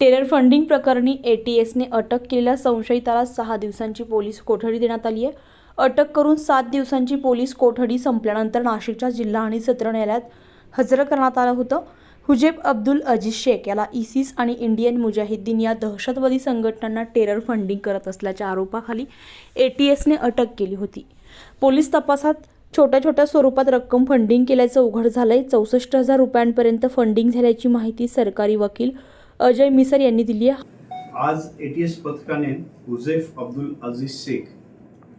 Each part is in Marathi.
टेरर फंडिंग प्रकरणी एटीएसने अटक केलेल्या संशयिताला सहा दिवसांची पोलीस कोठडी देण्यात आली आहे. अटक करून सात दिवसांची पोलीस कोठडी संपल्यानंतर नाशिकच्या जिल्हा आणि सत्र न्यायालयात हजर करण्यात आलं होतं. हुजेब अब्दुल अजीज शेख याला इसिस आणि इंडियन मुजाहिद्दीन या दहशतवादी संघटनांना टेरर फंडिंग करत असल्याच्या आरोपाखाली एटीएसने अटक केली होती. पोलीस तपासात छोट्या छोट्या स्वरूपात रक्कम फंडिंग केल्याचं उघड झालंय. चौसष्ट हजार रुपयांपर्यंत फंडिंग झाल्याची माहिती सरकारी वकील अजय मिसर यांनी दिली आहे. आज एटीएस पथकाने हुझैफ अब्दुल अझीज शेख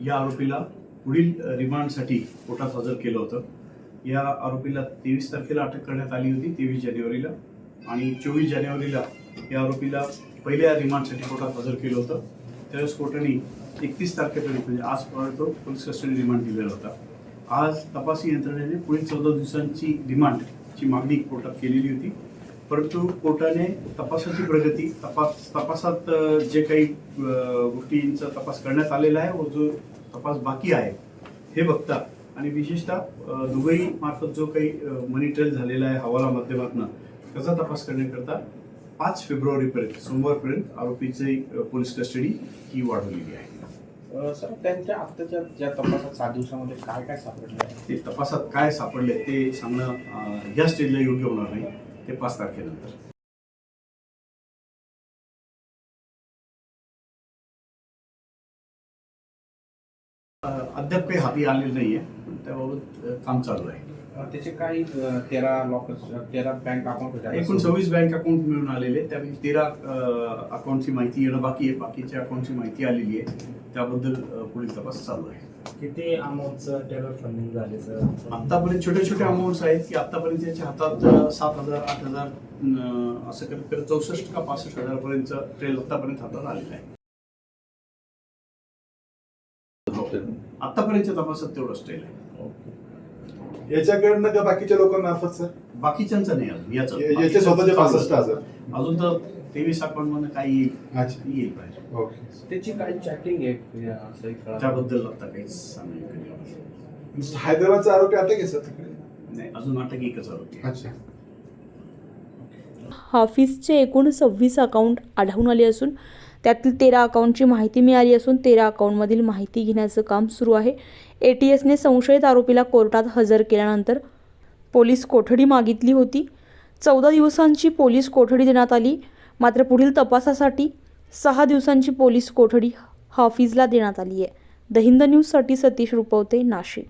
या आरोपीला पुढील रिमांडसाठी कोर्टात हजर केलं होतं. या आरोपीला तेवीस तारखेला अटक करण्यात आली होती तेवीस जानेवारीला. आणि चोवीस जानेवारीला या आरोपीला पहिल्या रिमांडसाठी कोर्टात हजर केलं होतं. त्यावेळेस कोर्टाने एकतीस तारखेपर्यंत म्हणजे आजपर्यंत पोलीस कस्टडी रिमांड दिलेला होता. आज तपासी यंत्रणेने पुढील चौदा दिवसांची रिमांडची मागणी कोर्टात केलेली होती. परंतु कोर्टाने तपासाची प्रगती तपास तपासात जे काही गोष्टींचा तपास करण्यात आलेला आहे व जो तपास बाकी आहे हे बघता आणि विशेषतः दुबई मार्फत जो काही मनी ट्रेल झालेला आहे हवाला माध्यमातून त्याचा तपास करण्याकरता पाच फेब्रुवारीपर्यंत सोमवारपर्यंत आरोपीची पोलीस कस्टडी ही वाढवलेली आहे. सर त्यांच्या आत्ताच्या ज्या तपासात सात दिवसामध्ये काय काय सापडलं आहे? ते तपासात काय सापडले ते सांगणं या स्टेजला योग्य होणार नाही. ते पाच तारखेनंतर. अद्याप काही हाती आलेलं नाहीये पण त्याबाबत काम चालू आहे. त्याचे काही तेरा लॉकर्स तेरा बँक अकाउंट होते. एकूण सव्वीस बँक अकाउंट मिळून आलेले. त्यापैकी तेरा अकाउंटची माहिती येणं बाकी आहे. बाकीच्या अकाउंटची माहिती आलेली आहे. त्याबद्दल पुढील तपास चालू आहे. किती अमाऊंटचं टेरर फंडिंग झाले सर आतापर्यंत छोटे छोटे अमाऊंट्स आहेत की आतापर्यंत त्याच्या हातात सात हजार आठ हजार असं करत करत चौसष्ट का पासष्ट हजारपर्यंत ट्रेल आतापर्यंत हातात आलेला आहे. आतापर्यंतच्या तपासात तेवढंच ट्रेल आहे. याच्याकडनं का बाकीच्या लोकांमार्फत सर? बाकीच्यांचं नाही अजून याचं. या- याचे स्वतःचे पासष्ट हजार अजून तर तेवीस अकाउंट मधून काही येईल. अच्छा. येईल पाहिजे. ओके. त्याची काही चॅटिंग आहे कळालं. त्याबद्दल आता काहीच सांगू. हैदराबादचा आरोपी आता की सर तिकडे. नाही अजून अटक एकच आरोपी आहे. अच्छा. हाफिजचे एकूण सव्वीस अकाउंट आढळून आले असून त्यातील तेरा अकाउंटची माहिती मिळाली असून तेरा अकाउंटमधील माहिती घेण्याचं काम सुरू आहे. ए टी एसने संशयित आरोपीला कोर्टात हजर केल्यानंतर पोलीस कोठडी मागितली होती. चौदा दिवसांची पोलीस कोठडी देण्यात आली. मात्र पुढील तपासासाठी सहा दिवसांची पोलीस कोठडी हाफिजला देण्यात आली आहे द हिंद न्यूजसाठी सतीश रुपवते नाशिक.